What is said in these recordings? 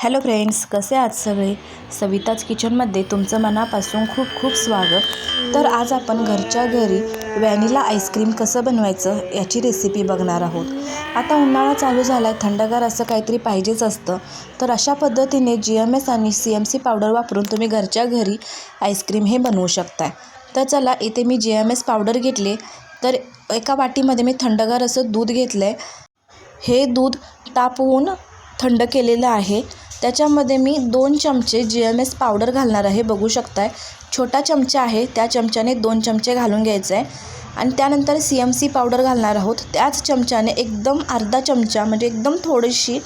Hello friends कसे आहात सगळे? सविताज किचनमध्ये तुमचं मनापासून खूप खूप स्वागत. तर आज आपण घरच्या घरी व्हॅनिला आईस्क्रीम कसं बनवायचं याची रेसिपी बघणार आहोत. आता उन्हाळा चालू झाला आहे थंडगार असं काहीतरी पाहिजेच असतं. तर अशा पद्धतीने जी एम एस आणि सी एम सी पावडर वापरून तुम्ही घरच्या घरी आईस्क्रीम हे बनवू शकताय. तर चला इथे मी जी एम एस पावडर घेतले. तर एका वाटीमध्ये मी थंडगार असं दूध घेतलं आहे हे दूध तापवून थंड केलेलं आहे. त्याच्यामध्ये मी दोन चमचे जी एम एस पावडर घालणार आहे बघू शकताय. छोटा चमचा आहे त्या चमच्याने दोन चमचे घालून घ्यायचं आहे आणि त्यानंतर सी एम सी पावडर घालणार आहोत. त्याच चमच्याने एकदम अर्धा चमचा म्हणजे एकदम थोडीशी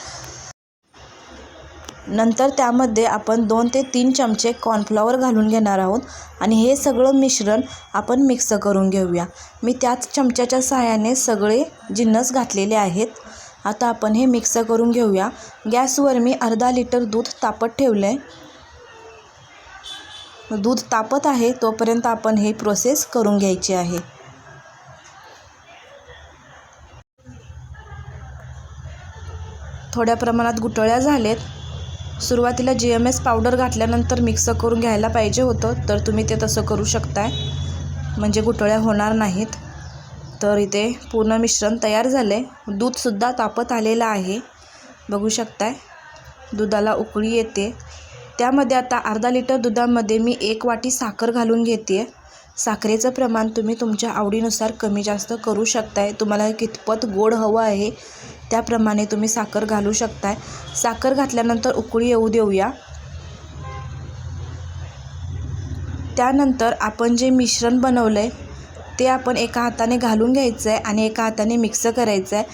नंतर त्यामध्ये आपण दोन ते तीन चमचे कॉर्नफ्लॉवर घालून घेणार आहोत. आणि हे सगळं मिश्रण आपण मिक्स करून घेऊया. मी त्याच चमच्याच्या सहाय्याने सगळे जिन्नस घातलेले आहेत. आता आपण हे मिक्स करून घेऊया. गॅसवर मी अर्धा लिटर दूध तापत ठेवलं आहे दूध तापत आहे तोपर्यंत आपण हे प्रोसेस करून घ्यायची आहे. थोड्या प्रमाणात गुटळ्या झालेत. सुरुवातीला जी एम एस पावडर घातल्यानंतर मिक्स करून घ्यायला पाहिजे होतं तर तुम्ही ते तसं करू शकताय. म्हणजे गुटळ्या होणार नाहीत. तर इथे पूर्ण मिश्रण तयार झालं आहे दूधसुद्धा तापत आलेलं आहे. बघू शकताय दुधाला उकळी येते. त्यामध्ये आता अर्धा लिटर दुधामध्ये मी एक वाटी साखर घालून घेते साखरेचं प्रमाण तुम्ही तुमच्या आवडीनुसार कमी जास्त करू शकताय. तुम्हाला कितपत गोड हवं आहे त्याप्रमाणे तुम्ही साखर घालू शकताय. साखर घातल्यानंतर उकळी येऊ देऊया. त्यानंतर आपण जे मिश्रण बनवलं आहे ते आपण एका हाताने घालून घ्यायचं आहे आणि एका हाताने मिक्स करायचं आहे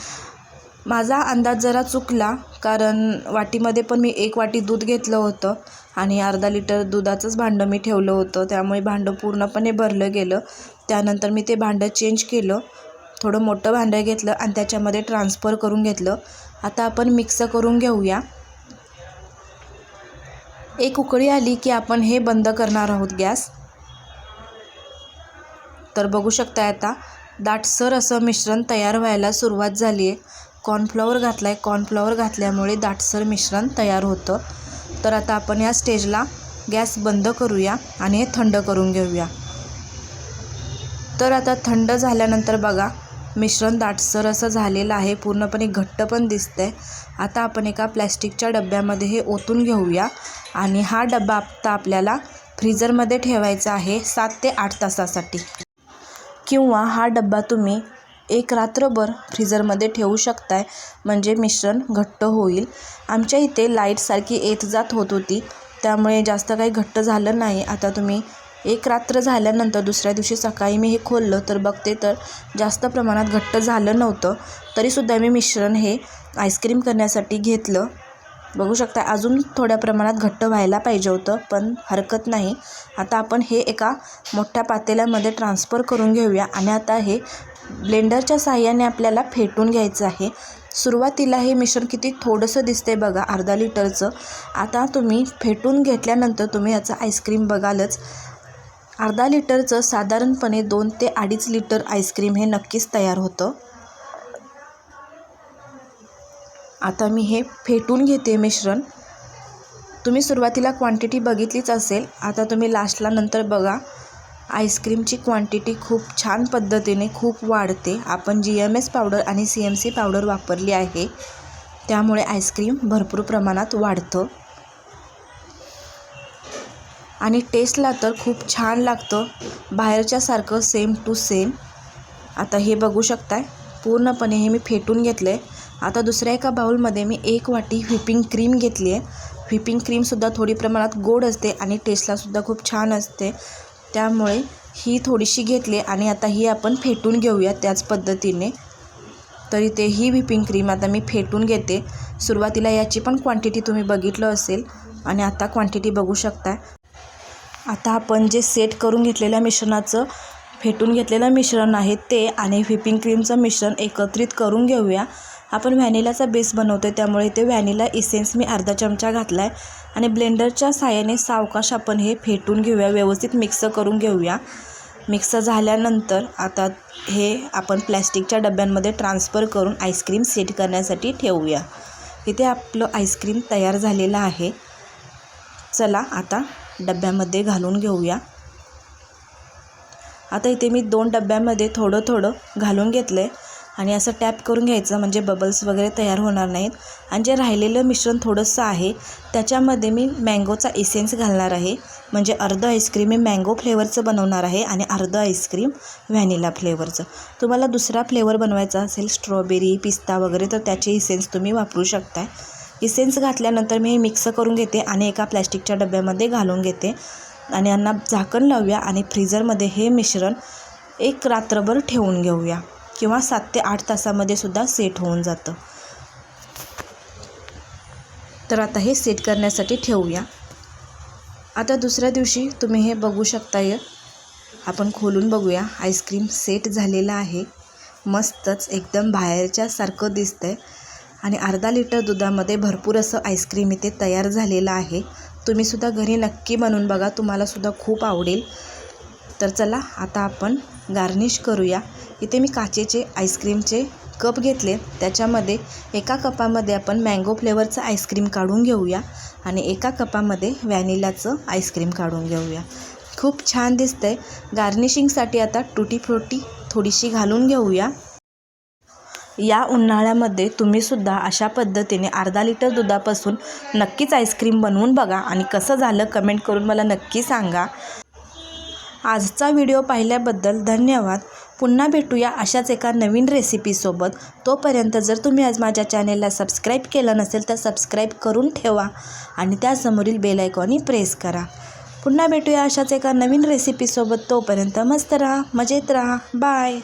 माझा अंदाज जरा चुकला कारण वाटीमध्ये पण मी एक वाटी दूध घेतलं होतं आणि अर्धा लिटर दुधाचंच भांडं मी ठेवलं होतं. त्यामुळे भांडं पूर्णपणे भरलं गेलं. त्यानंतर मी ते भांडं चेंज केलं थोडं मोठं भांडं घेतलं आणि त्याच्यामध्ये ट्रान्सफर करून घेतलं. आता आपण मिक्स करून घेऊया. एक उकळी आली की आपण हे बंद करणार आहोत गॅस. तर बघू शकता आता. दाटसर असं मिश्रण तयार व्हायला सुरुवात झाली आहे. कॉर्नफ्लॉवर घातला आहे कॉर्नफ्लॉवर घातल्यामुळे दाटसर मिश्रण तयार होतं. तर आता आपण या स्टेजला गॅस बंद करूया आणि हे थंड करून घेऊया. तर आता थंड झाल्यानंतर बघा मिश्रण दाटसर असं झालेलं आहे. पूर्णपणे घट्ट पण दिसतं आहे आता आपण एका प्लॅस्टिकच्या डब्यामध्ये हे ओतून घेऊया आणि हा डबा आता आपल्याला फ्रीजरमध्ये ठेवायचा आहे सात ते आठ तासासाठी. किंवा हा डब्बा तुम्ही एक रात्रभर फ्रीजरमध्ये ठेवू शकताय. म्हणजे मिश्रण घट्ट होईल. आमच्या इथे लाईटसारखी येत जात होत होती. त्यामुळे जास्त काही घट्ट झालं नाही. आता तुम्ही एक रात्र झाल्यानंतर दुसऱ्या दिवशी सकाळी मी हे खोललं तर बघते तर जास्त प्रमाणात घट्ट झालं नव्हतं. तरीसुद्धा मी मिश्रण हे आईस्क्रीम करण्यासाठी घेतलं. बघू शकता अजून थोड्या प्रमाणात घट्ट व्हायला पाहिजे होतं पण हरकत नाही. आता आपण हे एका मोठ्या पातेल्यामध्ये ट्रान्सफर करून घेऊया आणि आता हे ब्लेंडरच्या साहाय्याने आपल्याला फेटून घ्यायचं आहे. सुरुवातीला हे मिश्रण किती थोडंसं दिसतंय बघा अर्धा लिटरचं. आता तुम्ही फेटून घेतल्यानंतर तुम्ही याचं आईस्क्रीम बघालच. अर्धा लिटरचं साधारणपणे दोन ते अडीच लिटर आईस्क्रीम हे नक्कीच तयार होतं. आता मी हे फेटून घेते मिश्रण. तुम्ही सुरुवातीला क्वांटिटी बघितलीच असेल. आता तुम्ही लास्टला नंतर बघा. आईस्क्रीमची क्वांटिटी खूप छान पद्धतीने खूप वाढते. आपण जी एम एस पावडर आणि सी एम सी पावडर वापरली आहे. त्यामुळे आईस्क्रीम भरपूर प्रमाणात वाढतं. आणि टेस्टला तर खूप छान लागतं. बाहेरच्यासारखं सेम टू सेम आता हे बघू शकताय. पूर्णपणे हे मी फेटून घेतलं आहे आता दुसऱ्या एका बाउलमध्ये मी एक वाटी व्हिपिंग क्रीम घेतली आहे. व्हिपिंग क्रीमसुद्धा थोडी प्रमाणात गोड असते आणि टेस्टलासुद्धा खूप छान असते. त्यामुळे ही थोडीशी घेतली आणि आता ही आपण फेटून घेऊया त्याच पद्धतीने. तर इथे ही व्हिपिंग क्रीम आता मी फेटून घेते. सुरुवातीला याची पण क्वांटिटी तुम्ही बघितलं असेल आणि आता क्वांटिटी बघू शकता आता आपण जे सेट करून घेतलेल्या मिश्रणाचं फेटून घेतलेलं मिश्रण आहे ते आणि व्हिपिंग क्रीमचं मिश्रण एकत्रित करून घेऊया. आपण व्हॅनिलाचा बेस बनवतो आहे त्यामुळे इथे व्हॅनिला इसेन्स मी अर्धा चमचा घातला आहे आणि ब्लेंडरच्या साह्याने सावकाश आपण हे फेटून घेऊया व्यवस्थित मिक्स करून घेऊया. मिक्स झाल्यानंतर आता हे आपण प्लॅस्टिकच्या डब्यांमध्ये ट्रान्सफर करून आईस्क्रीम सेट करण्यासाठी ठेवूया. इथे आपलं आईस्क्रीम तयार झालेलं आहे. चला आता डब्यामध्ये घालून घेऊया. आता इथे मी दोन डब्यामध्ये थोडं थोडं घालून घेतलं आहे आणि असं टॅप करून घ्यायचं म्हणजे बबल्स वगैरे तयार होणार नाहीत. आणि जे राहिलेलं मिश्रण थोडंसं आहे त्याच्यामध्ये मी मँगोचा इसेन्स घालणार आहे. म्हणजे अर्धं आईस्क्रीम मी मँगो फ्लेवरचं बनवणार आहे आणि अर्धं आईस्क्रीम व्हॅनिला फ्लेवरचं तुम्हाला दुसरा फ्लेवर बनवायचा असेल स्ट्रॉबेरी पिस्ता वगैरे तर त्याचे इसेन्स तुम्ही वापरू शकताय. इसेन्स घातल्यानंतर मी मिक्स करून घेते आणि एका प्लॅस्टिकच्या डब्यामध्ये घालून घेते. आणि यांना झाकण लावूया आणि फ्रीझरमध्ये हे मिश्रण एक रात्रभर ठेवून घेऊया. किंवा सात ते आठ तासामध्ये सुद्धा सेट होऊन जातं. तर आता हे सेट करण्यासाठी ठेवूया. आता दुसऱ्या दिवशी तुम्ही हे बघू शकताय. आपण खोलून बघूया. आईस्क्रीम सेट झालेलं आहे. मस्तच एकदम बाहेरच्यासारखं दिसतं आहे आणि अर्धा लिटर दुधामध्ये भरपूर असं आईस्क्रीम इथे तयार झालेलं आहे. तुम्हीसुद्धा घरी नक्की बनवून बघा. तुम्हालासुद्धा खूप आवडेल. तर चला आता आपण गार्निश करूया. इथे मी काचेचे आईस्क्रीमचे कप घेतले. त्याच्यामध्ये एका कपामध्ये आपण मँगो फ्लेवरचं आईस्क्रीम काढून घेऊया आणि एका कपामध्ये व्हॅनिलाचं आईस्क्रीम काढून घेऊया. खूप छान दिसतं आहे गार्निशिंगसाठी आता टुटी फ्रुटी थोडीशी घालून घेऊया. या उन्हाळ्यामध्ये तुम्हीसुद्धा अशा पद्धतीने अर्धा लिटर दुधापासून नक्कीच आईस्क्रीम बनवून बघा आणि कसं झालं कमेंट करून मला नक्की सांगा. आजचा व्हिडिओ पाहिल्याबद्दल धन्यवाद. पुन्हा भेटूया अशाच एका नवीन रेसिपीसोबत तोपर्यंत जर तुम्ही आज माझ्या चॅनेलला सबस्क्राईब केलं नसेल तर सबस्क्राईब करून ठेवा आणि त्यासमोरील बेलायकॉनी प्रेस करा. पुन्हा भेटूया अशाच एका नवीन रेसिपीसोबत तोपर्यंत मस्त राहा मजेत राहा. बाय